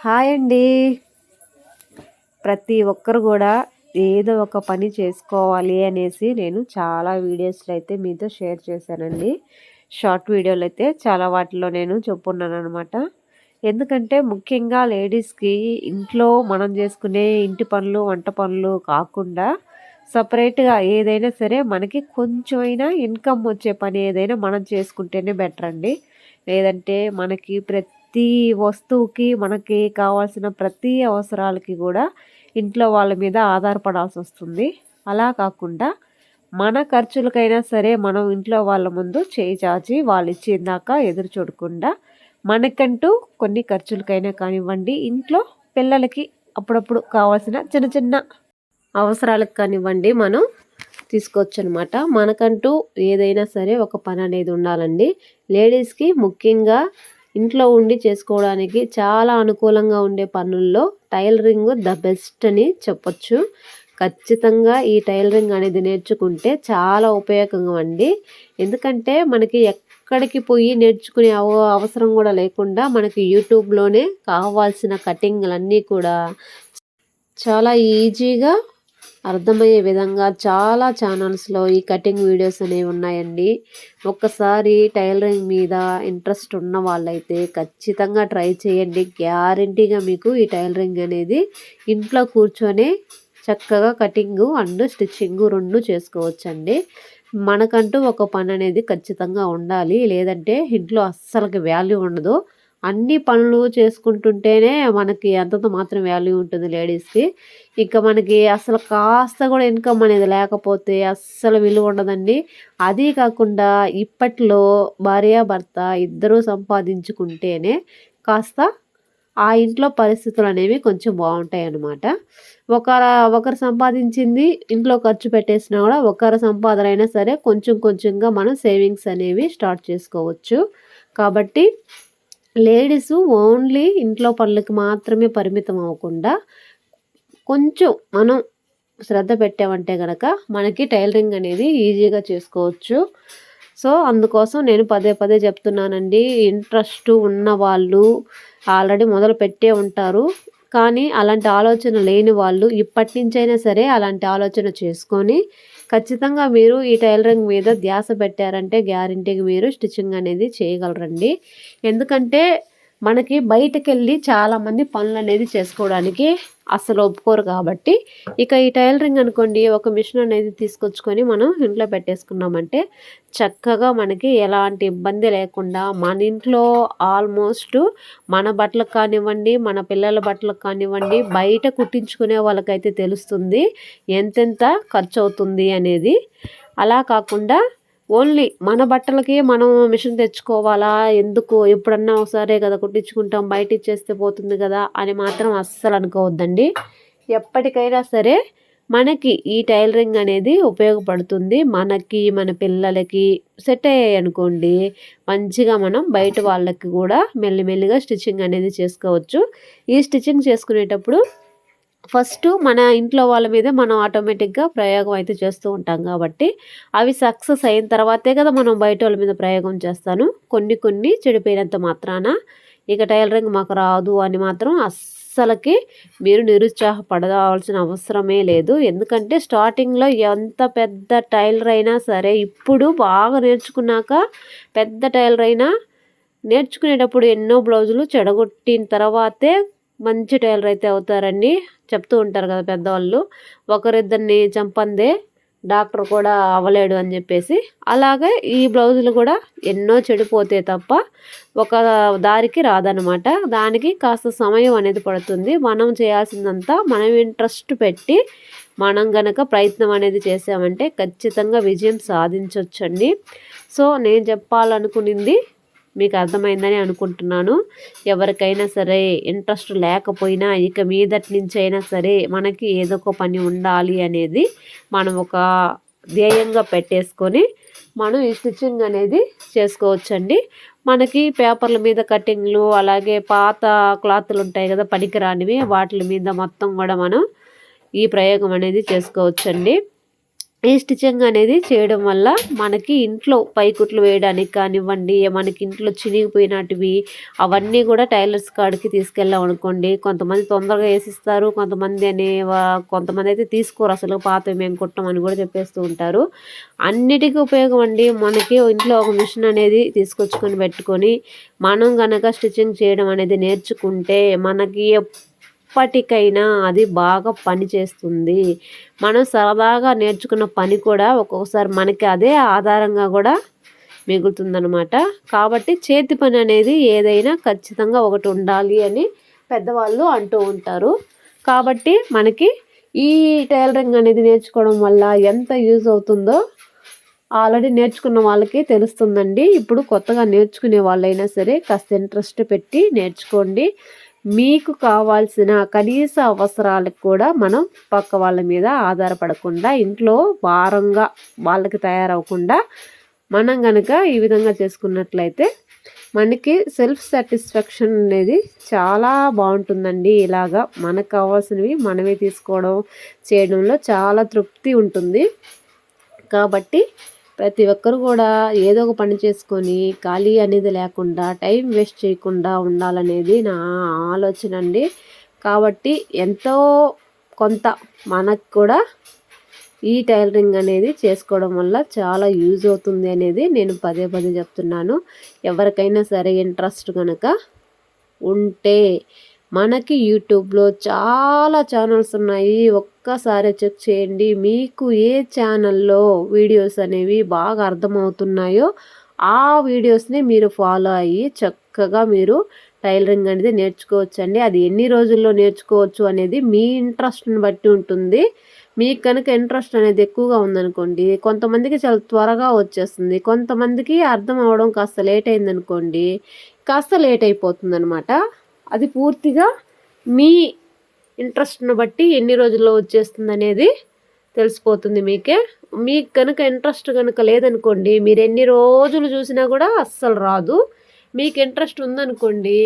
Hi అండి. ప్రతి ఒక్కరు కూడా ఏదో ఒక పని చేసుకోవాలి అనేసి నేను చాలా వీడియోస్లో అయితే మీతో షేర్ చేశానండి. షార్ట్ వీడియోలు అయితే చాలా వాటిలో నేను చెప్పున్నాను అనమాట ఎందుకంటే ముఖ్యంగా లేడీస్కి ఇంట్లో మనం చేసుకునే ఇంటి పనులు వంట పనులు కాకుండా సపరేట్గా ఏదైనా సరే మనకి కొంచెమైనా ఇన్కమ్ వచ్చే పని ఏదైనా మనం చేసుకుంటేనే బెటర్ అండి లేదంటే మనకి ప్రతి ప్రతి వస్తువుకి మనకి కావాల్సిన ప్రతి అవసరాలకి కూడా ఇంట్లో వాళ్ళ మీద ఆధారపడాల్సి వస్తుంది. అలా కాకుండా మన ఖర్చులకైనా సరే మనం ఇంట్లో వాళ్ళ ముందు చేయి చాచి వాళ్ళు ఇచ్చేదాకా ఎదురు చూడకుండా మనకంటూ కొన్ని ఖర్చులకైనా కానివ్వండి ఇంట్లో పిల్లలకి అప్పుడప్పుడు కావాల్సిన చిన్న చిన్న అవసరాలకు కానివ్వండి మనం తీసుకోవచ్చు అనమాట మనకంటూ ఏదైనా సరే ఒక పని అనేది ఉండాలండి. లేడీస్కి ముఖ్యంగా ఇంట్లో ఉండి చేసుకోవడానికి చాలా అనుకూలంగా ఉండే పనుల్లో టైలరింగ్ ద బెస్ట్ అని చెప్పొచ్చు. ఖచ్చితంగా ఈ టైలరింగ్ అనేది నేర్చుకుంటే చాలా ఉపయోగంగా అండి. ఎందుకంటే మనకి ఎక్కడికి పోయి నేర్చుకునే అవ అవసరం కూడా లేకుండా మనకి యూట్యూబ్లోనే కావాల్సిన కటింగ్లన్నీ కూడా చాలా ఈజీగా అర్థమయ్యే విధంగా చాలా ఛానల్స్లో ఈ కటింగ్ వీడియోస్ అనేవి ఉన్నాయండి. ఒక్కసారి టైలరింగ్ మీద ఇంట్రెస్ట్ ఉన్న వాళ్ళైతే ఖచ్చితంగా ట్రై చేయండి. గ్యారంటీగా మీకు ఈ టైలరింగ్ అనేది ఇంట్లో కూర్చొని చక్కగా కటింగు అండ్ స్టిచ్చింగ్ రెండు చేసుకోవచ్చండి. మనకంటూ ఒక పని అనేది ఖచ్చితంగా ఉండాలి. లేదంటే ఇంట్లో అస్సలకి వాల్యూ ఉండదు. అన్ని పనులు చేసుకుంటుంటేనే మనకి అంతంత మాత్రం వాల్యూ ఉంటుంది లేడీస్కి ఇంకా మనకి అసలు కాస్త కూడా ఇన్కమ్ అనేది లేకపోతే అస్సలు విలువ ఉండదండి. అది కాకుండా ఇప్పట్లో భార్యాభర్త ఇద్దరూ సంపాదించుకుంటేనే కాస్త ఆ ఇంట్లో పరిస్థితులు అనేవి కొంచెం బాగుంటాయి అన్నమాట. ఒకరు ఒకరు సంపాదించింది ఇంట్లో ఖర్చు పెట్టేసినా కూడా ఒకరి సంపాదన అయినా సరే కొంచెం కొంచెంగా మనం సేవింగ్స్ అనేవి స్టార్ట్ చేసుకోవచ్చు. కాబట్టి లేడీస్ ఓన్లీ ఇంట్లో పనులకు మాత్రమే పరిమితం అవ్వకుండా కొంచెం మనం శ్రద్ధ పెట్టామంటే కనుక మనకి టైలరింగ్ అనేది ఈజీగా చేసుకోవచ్చు. సో అందుకోసం నేను పదే పదే చెప్తున్నానండి. ఇంట్రెస్ట్ ఉన్న వాళ్ళు ఆల్రెడీ మొదలు పెట్టే ఉంటారు. కానీ అలాంటి ఆలోచన లేని వాళ్ళు ఇప్పటి నుంచైనా సరే అలాంటి ఆలోచన చేసుకొని ఖచ్చితంగా మీరు ఈ టైలరింగ్ మీద ధ్యాస పెట్టారంటే గ్యారంటీగా మీరు స్టిచ్చింగ్ అనేది చేయగలరండి. ఎందుకంటే మనకి బయటకెళ్ళి చాలామంది పనులు అనేది చేసుకోవడానికి అస్సలు ఒప్పుకోరు కాబట్టి ఇక ఈ టైలరింగ్ అనుకోండి ఒక మిషన్ అనేది తీసుకొచ్చుకొని మనం ఇంట్లో పెట్టేసుకున్నామంటే చక్కగా మనకి ఎలాంటి ఇబ్బంది లేకుండా మన ఇంట్లో ఆల్మోస్ట్ మన బట్టలకు కానివ్వండి మన పిల్లల బట్టలకు కానివ్వండి బయట కుట్టించుకునే వాళ్ళకైతే తెలుస్తుంది ఎంతెంత ఖర్చు అవుతుంది అనేది. అలా కాకుండా ఓన్లీ మన బట్టలకే మనం మిషన్ తెచ్చుకోవాలా? ఎందుకు? ఎప్పుడన్నా ఒకసారే కదా కుట్టించుకుంటాం బయట ఇచ్చేస్తే పోతుంది కదా అని మాత్రం అస్సలు అనుకోవద్దండి. ఎప్పటికైనా సరే మనకి ఈ టైలరింగ్ అనేది ఉపయోగపడుతుంది. మనకి మన పిల్లలకి సెట్ అయ్యాయి అనుకోండి మంచిగా మనం బయట వాళ్ళకి కూడా మెల్లిమెల్లిగా స్టిచ్చింగ్ అనేది చేసుకోవచ్చు. ఈ స్టిచ్చింగ్ చేసుకునేటప్పుడు ఫస్ట్ మన ఇంట్లో వాళ్ళ మీద మనం ఆటోమేటిక్గా ప్రయోగం అయితే చేస్తూ ఉంటాం కాబట్టి అవి సక్సెస్ అయిన తర్వాతే కదా మనం బయట వాళ్ళ మీద ప్రయోగం చేస్తాను. కొన్ని కొన్ని చెడిపోయినంత మాత్రాన ఇక టైలరింగ్ మాకు రాదు అని మాత్రం అస్సలకి మీరు నిరుత్సాహపడవలసిన అవసరమే లేదు. ఎందుకంటే స్టార్టింగ్లో ఎంత పెద్ద టైలర్ అయినా సరే ఇప్పుడు బాగా నేర్చుకున్నాక పెద్ద టైలర్ అయినా నేర్చుకునేటప్పుడు ఎన్నో బ్లౌజులు చెడగొట్టిన తర్వాతే మంచి టైలర్ అయితే అవుతారండి చెప్తూ ఉంటారు కదా పెద్దవాళ్ళు. ఒకరిద్దరిని చంపందే డాక్టర్ కూడా అవ్వలేడు అని చెప్పేసి. అలాగే ఈ బ్లౌజులు కూడా ఎన్నో చెడిపోతే తప్ప ఒక దారికి రాదనమాట దానికి కాస్త సమయం అనేది పడుతుంది. మనం చేయాల్సిందంతా మనం ఇంట్రెస్ట్ పెట్టి మనం గనక ప్రయత్నం అనేది చేసామంటే ఖచ్చితంగా విజయం సాధించవచ్చండి సో నేను చెప్పాలనుకునింది మీకు అర్థమైందని అనుకుంటున్నాను. ఎవరికైనా సరే ఇంట్రెస్ట్ లేకపోయినా ఇక మీదటి నుంచి అయినా సరే మనకి ఏదో ఒక పని ఉండాలి అనేది మనం ఒక ధ్యేయంగా పెట్టేసుకొని మనం ఈ స్టిచ్చింగ్ అనేది చేసుకోవచ్చండి. మనకి పేపర్ల మీద కటింగ్లు అలాగే పాత క్లాత్లు ఉంటాయి కదా పనికిరానివి వాటి మీద మొత్తం కూడా మనం ఈ ప్రయోగం అనేది చేసుకోవచ్చండి. ఈ స్టిచ్చింగ్ అనేది చేయడం వల్ల మనకి ఇంట్లో పైకుట్లు వేయడానికి కానివ్వండి మనకి ఇంట్లో చినిగిపోయినటివి అవన్నీ కూడా టైలర్స్ కాడికి తీసుకెళ్ళాం అనుకోండి. కొంతమంది తొందరగా వేసిస్తారు కొంతమంది అనే కొంతమంది అయితే తీసుకోరు. అసలు పాత మేము కుట్టమని కూడా చెప్పేస్తూ ఉంటారు. అన్నిటికీ ఉపయోగం అండి. మనకి ఇంట్లో ఒక మిషన్ అనేది తీసుకొచ్చుకొని పెట్టుకొని మనం కనుక స్టిచ్చింగ్ చేయడం అనేది నేర్చుకుంటే మనకి ఎప్పటికైనా అది బాగా పనిచేస్తుంది మనం సరదాగా నేర్చుకున్న పని కూడా ఒక్కొక్కసారి మనకి అదే ఆధారంగా కూడా మిగులుతుందనమాట కాబట్టి చేతి పని అనేది ఏదైనా ఖచ్చితంగా ఒకటి ఉండాలి అని పెద్దవాళ్ళు అంటూ ఉంటారు. కాబట్టి మనకి ఈ టైలరింగ్ అనేది నేర్చుకోవడం వల్ల ఎంత యూజ్ అవుతుందో ఆల్రెడీ నేర్చుకున్న వాళ్ళకి తెలుస్తుందండి. ఇప్పుడు కొత్తగా నేర్చుకునే వాళ్ళైనా సరే కాస్త ఇంట్రెస్ట్ పెట్టి నేర్చుకోండి. మీకు కావాల్సిన కనీస అవసరాలకు కూడా మనం పక్క వాళ్ళ మీద ఆధారపడకుండా ఇంట్లో భారంగా వాళ్ళకి తయారవకుండా మనం కనుక ఈ విధంగా చేసుకున్నట్లయితే మనకి సెల్ఫ్ సాటిస్ఫాక్షన్ అనేది చాలా బాగుంటుందండి. ఇలాగా మనకు కావాల్సినవి మనమే తీసుకోవడం చేయడంలో చాలా తృప్తి ఉంటుంది. కాబట్టి ప్రతి ఒక్కరు కూడా ఏదో ఒక పని చేసుకొని ఖాళీ అనేది లేకుండా టైం వేస్ట్ చేయకుండా ఉండాలనేది నా ఆలోచన అండి. కాబట్టి ఎంతో కొంత మనకు కూడా ఈ టైలరింగ్ అనేది చేసుకోవడం వల్ల చాలా యూజ్ అవుతుంది అనేది నేను పదే పదే చెప్తున్నాను. ఎవరికైనా సరే ఇంట్రెస్ట్ కనుక ఉంటే మనకి యూట్యూబ్లో చాలా ఛానల్స్ ఉన్నాయి. ఒక్కసారి చెక్ చేయండి. మీకు ఏ ఛానల్లో వీడియోస్ అనేవి బాగా అర్థమవుతున్నాయో ఆ వీడియోస్ని మీరు ఫాలో అయ్యి చక్కగా మీరు టైలరింగ్ అనేది నేర్చుకోవచ్చండి. అది ఎన్ని రోజుల్లో నేర్చుకోవచ్చు అనేది మీ ఇంట్రెస్ట్ని బట్టి ఉంటుంది. మీకు కనుక ఇంట్రెస్ట్ అనేది ఎక్కువగా ఉందనుకోండి కొంతమందికి చాలా త్వరగా వచ్చేస్తుంది కొంతమందికి అర్థం అవడం కాస్త లేట్ అయిందనుకోండి కాస్త లేట్ అయిపోతుంది అనమాట అది పూర్తిగా మీ ఇంట్రెస్ట్ను బట్టి ఎన్ని రోజుల్లో వచ్చేస్తుంది అనేది తెలిసిపోతుంది మీకే. మీకు కనుక ఇంట్రెస్ట్ కనుక లేదనుకోండి మీరు ఎన్ని రోజులు చూసినా కూడా అస్సలు రాదు. మీకు ఇంట్రెస్ట్ ఉందనుకోండి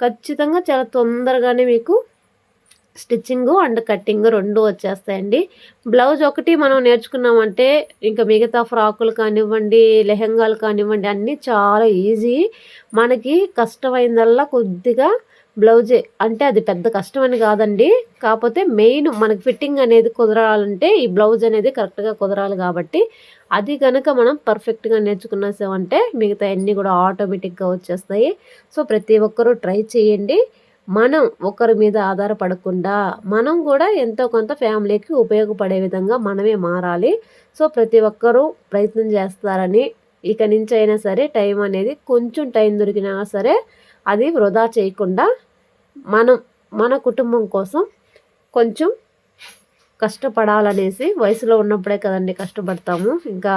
ఖచ్చితంగా చాలా తొందరగానే మీకు స్టిచ్చింగ్ అండ్ కట్టింగ్ రెండు వచ్చేస్తాయండి. బ్లౌజ్ ఒకటి మనం నేర్చుకున్నామంటే ఇంకా మిగతా ఫ్రాకులు కానివ్వండి లెహెంగాలు కానివ్వండి అన్నీ చాలా ఈజీ. మనకి కష్టమైందల్లా కొద్దిగా బ్లౌజే. అంటే అది పెద్ద కష్టం అని కాదండి. కాకపోతే మెయిన్ మనకి ఫిట్టింగ్ అనేది కుదరాలంటే ఈ బ్లౌజ్ అనేది కరెక్ట్గా కుదరాలి కాబట్టి అది కనుక మనం పర్ఫెక్ట్గా నేర్చుకున్నాసామంటే మిగతా అన్నీ కూడా ఆటోమేటిక్గా వచ్చేస్తాయి. సో ప్రతి ఒక్కరూ ట్రై చేయండి. మనం ఒకరి మీద ఆధారపడకుండా మనం కూడా ఎంతో కొంత ఫ్యామిలీకి ఉపయోగపడే విధంగా మనమే మారాలి. సో ప్రతి ఒక్కరూ ప్రయత్నం చేస్తారని ఇక నుంచి అయినా సరే టైం అనేది కొంచెం టైం దొరికినా సరే అది వృధా చేయకుండా మనం మన కుటుంబం కోసం కొంచెం కష్టపడాలనేసి వయసులో ఉన్నప్పుడే కదండి కష్టపడతాము. ఇంకా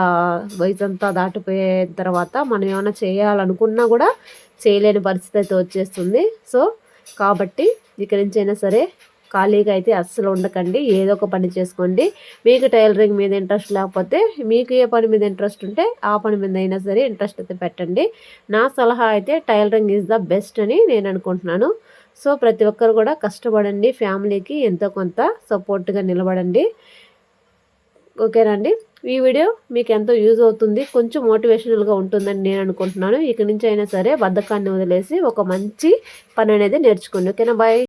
వయసు అంతా దాటిపోయే తర్వాత మనం ఏమైనా చేయాలనుకున్నా కూడా చేయలేని పరిస్థితి అయితే వచ్చేస్తుంది. సో కాబట్టి ఇక్కడి నుంచి అయినా సరే ఖాళీగా అయితే అస్సలు ఉండకండి. ఏదో ఒక పని చేసుకోండి. మీకు టైలరింగ్ మీద ఇంట్రెస్ట్ లేకపోతే మీకు ఏ పని మీద ఇంట్రెస్ట్ ఉంటే ఆ పని మీద అయినా సరే ఇంట్రెస్ట్ అయితే పెట్టండి. నా సలహా అయితే టైలరింగ్ ఈజ్ ద బెస్ట్ అని నేను అనుకుంటున్నాను. సో ప్రతి ఒక్కరు కూడా కష్టపడండి. ఫ్యామిలీకి ఎంతో కొంత సపోర్ట్గా నిలబడండి. ఓకేనండి ఈ వీడియో మీకు ఎంతో యూజ్ అవుతుంది కొంచెం మోటివేషనల్గా ఉంటుందని నేను అనుకుంటున్నాను. ఇక నుంచి అయినా సరే బద్ధకాన్ని వదిలేసి ఒక మంచి పని అనేది నేర్చుకోండి. ఓకేనా? బాయ్